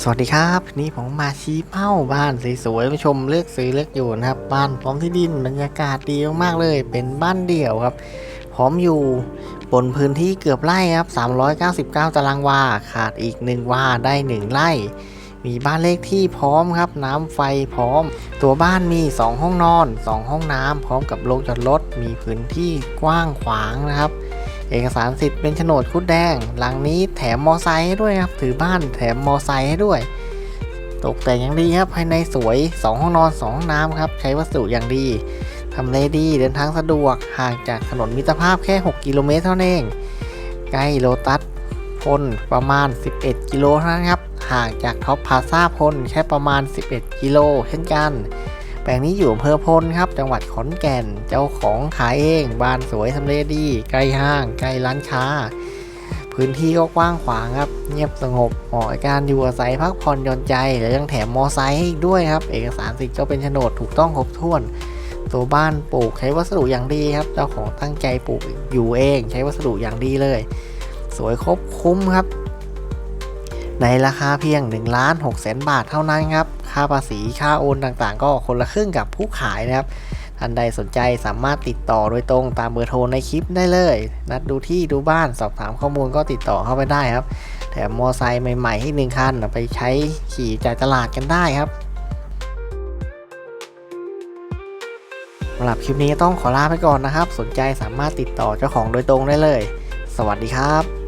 สวัสดีครับนนี้ผมมาชี้เป้าบ้านสวยๆมาชมเลือกซื้อเลือกอยู่นะครับ บ้านพร้อมที่ดินบรรยากาศดีมากๆเลย เป็นบ้านเดี่ยวครับ พร้อมอยู่บนพื้นที่เกือบไร่ครับ 399 ตารางวา ขาดอีก 1 วาได้ 1 ไร่ มีบ้านเลขที่พร้อมครับ น้ำไฟพร้อม ตัวบ้านมี 2 ห้องนอน 2 ห้องน้ำพร้อมกับโรงจอดรถมีพื้นที่กว้างขวางนะครับ เอกสารสิทธิ์เป็นโฉนดคุดแดง หลังนี้แถมมอไซค์ให้ด้วยครับ ถือบ้านแถมมอไซค์ให้ด้วย ตกแต่งอย่างดีครับ ภายในสวย 2 ห้องนอน 2 ห้องน้ำครับ ใช้วัสดุอย่างดีทำเลดีเดินทางสะดวก ห่างจากถนนมิตรภาพแค่ 6 กิโลเมตรเท่านั้นเอง ใกล้โลตัสพลประมาณ 11 กิโลเท่านั้นครับ ห่างจากท็อปพาซาพลแค่ประมาณ 11 กิโลเช่นกัน แปลงนี้อยู่อำเภอพลครับ จังหวัดขอนแก่น เจ้าของขายเอง บ้านสวยทำเลดี ใกล้ห้าง ใกล้ร้านค้า พื้นที่ก็กว้างขวางครับ เงียบสงบเหมาะกับการอยู่อาศัยพักผ่อนหย่อนใจ และยังแถมมอไซค์ให้อีกด้วยครับ เอกสารสิทธิ์ก็เป็นโฉนดถูกต้องครบถ้วน ตัวบ้านปลูกใช้วัสดุอย่างดีครับ เจ้าของตั้งใจปลูกอยู่เอง ใช้วัสดุอย่างดีเลย สวยครบคุ้มครับ ในราคาเพียง1ล้าน6แสนบาทเท่านั้นครับ ค่าภาษีค่าโอนต่างๆ ก็คนละครึ่งกับผู้ขายนะครับท่านใดสนใจสามารถติดต่อโดยตรงตามเบอร์โทรในคลิปได้เลย นัดดูที่ดูบ้านสอบถามข้อมูลก็ติดต่อเข้าไปได้ครับ แถมมอไซค์ใหม่ๆให้หนึ่งคันเอาไปใช้ขี่จ่ายตลาดกันได้ครับสำหรับคลิปนี้ต้องขอลาไปก่อนนะครับ สนใจสามารถติดต่อเจ้าของโดยตรงได้เลย สวัสดีครับ